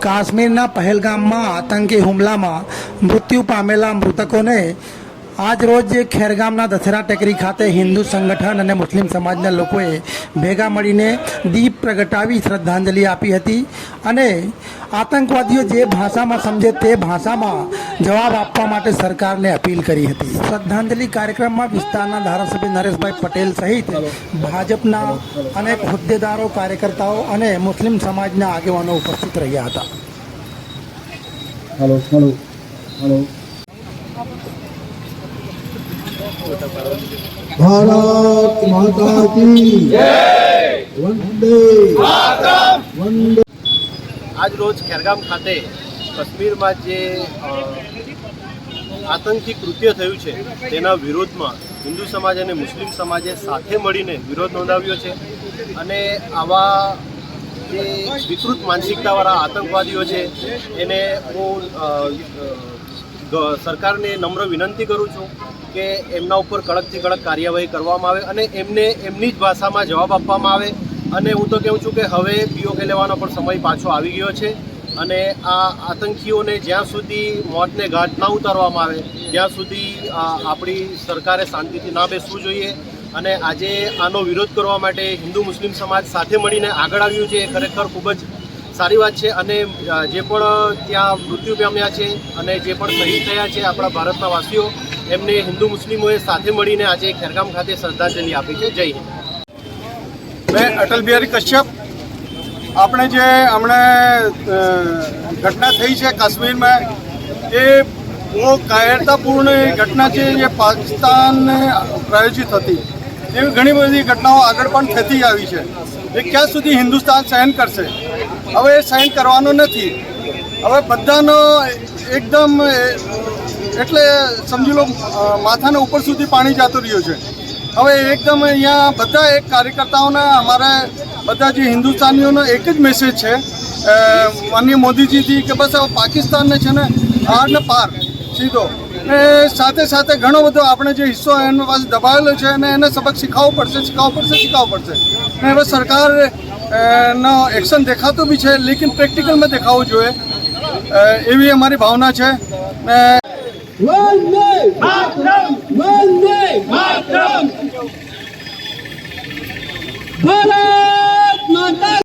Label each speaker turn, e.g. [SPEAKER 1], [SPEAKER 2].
[SPEAKER 1] કાશ્મીરના પહેલગામમાં આતંકી હુમલામાં મૃત્યુ પામેલા મૃતકોને આજ રોજ ખેરગામના દશેરા ટેકરી ખાતે હિન્દુ સંગઠન અને મુસ્લિમ સમાજના લોકોએ ભેગા મળીને દીપ પ્રગટાવી શ્રદ્ધાંજલિ આપી હતી અને આતંકવાદીઓ જે ભાષામાં સમજે તે ભાષામાં જવાબ આપવા માટે સરકારને અપીલ કરી હતી. શ્રદ્ધાંજલિ કાર્યક્રમમાં વિસ્તારના ધારાસભ્ય નરેશભાઈ પટેલ સહિત ભાજપના અનેક હોદ્દેદારો, કાર્યકર્તાઓ અને મુસ્લિમ સમાજના આગેવાનો ઉપસ્થિત રહ્યા હતા.
[SPEAKER 2] Hello hello hello. ભારત માતા કી વંદે વંદે
[SPEAKER 3] આજ રોજ ખેરગામ ખાતે કાશ્મીરમાં જે આતંકી કૃત્ય થયું છે તેના વિરોધમાં હિન્દુ સમાજ અને મુસ્લિમ સમાજે સાથે મળીને વિરોધ નોંધાવ્યો છે અને આવા જે વિકૃત માનસિકતાવાળા આતંકવાદીઓ છે એને હું અ, અ, ગ- સરકારને નમ્ર વિનંતી કરું છું કે એમના ઉપર કડકથી કડક કાર્યવાહી કરવામાં આવે અને એમને એમની જ ભાષામાં જવાબ આપવામાં આવે. અને હું તો કહું છું કે હવે પીઓકે લેવાનો પણ સમય પાછો આવી ગયો છે અને આ આતંકીઓને જ્યાં સુધી મોતને ઘાટ ના ઉતારવામાં આવે, ત્યાં સુધી આપણી સરકારે શાંતિથી ના બેસવું જોઈએ. અને આજે આનો વિરોધ કરવા માટે હિન્દુ મુસ્લિમ સમાજ સાથે મળીને આગળ આવ્યું છે એ ખરેખર ખૂબ જ સારી વાત છે અને જે પણ ત્યાં મૃત્યુ પામ્યા છે અને જે પણ શહીદ થયા છે આપણા ભારતના વાસીઓ, એમને હિન્દુ મુસ્લિમોએ સાથે મળીને આજે ખેરગામ ખાતે શ્રદ્ધાંજલિ આપી છે. જય હિન્દ.
[SPEAKER 4] મેં અટલ બિહારી કશ્યપ, આપણે જે હમણે ઘટના થઈ છે કાશ્મીરમાં, એ બહુ કાયરતાપૂર્ણ ઘટના છે જે પાકિસ્તાન પ્રાયોજિત હતી. એવી ઘણી બધી ઘટનાઓ આગળ પણ થતી આવી છે એ ક્યાં સુધી હિન્દુસ્તાન સહન કરશે. હવે એ સહન કરવાનું નથી. હવે બધાનો એકદમ એટલે સમજી લો માથાના ઉપર સુધી પાણી જતું રહ્યું છે. હવે એકદમ અહીંયા બધા એક કાર્યકર્તાઓના, અમારે બધા જે હિન્દુસ્તાનીઓનો એક જ મેસેજ છે માનનીય મોદીજીથી કે બસ હવે પાકિસ્તાનને છે ને આર ને પાર, સીધો. ને સાથે સાથે ઘણો બધો આપણે જે હિસ્સો એનો પાસે દબાવેલો છે અને એને સબક શીખવવો પડશે શીખવવો પડશે શીખવવો પડશે. ને હવે સરકાર નો એક્શન દેખાતું બી છે, લેકિન પ્રેક્ટિકલમાં દેખાવું જોઈએ. એવી અમારી ભાવના છે. ને
[SPEAKER 2] ભારત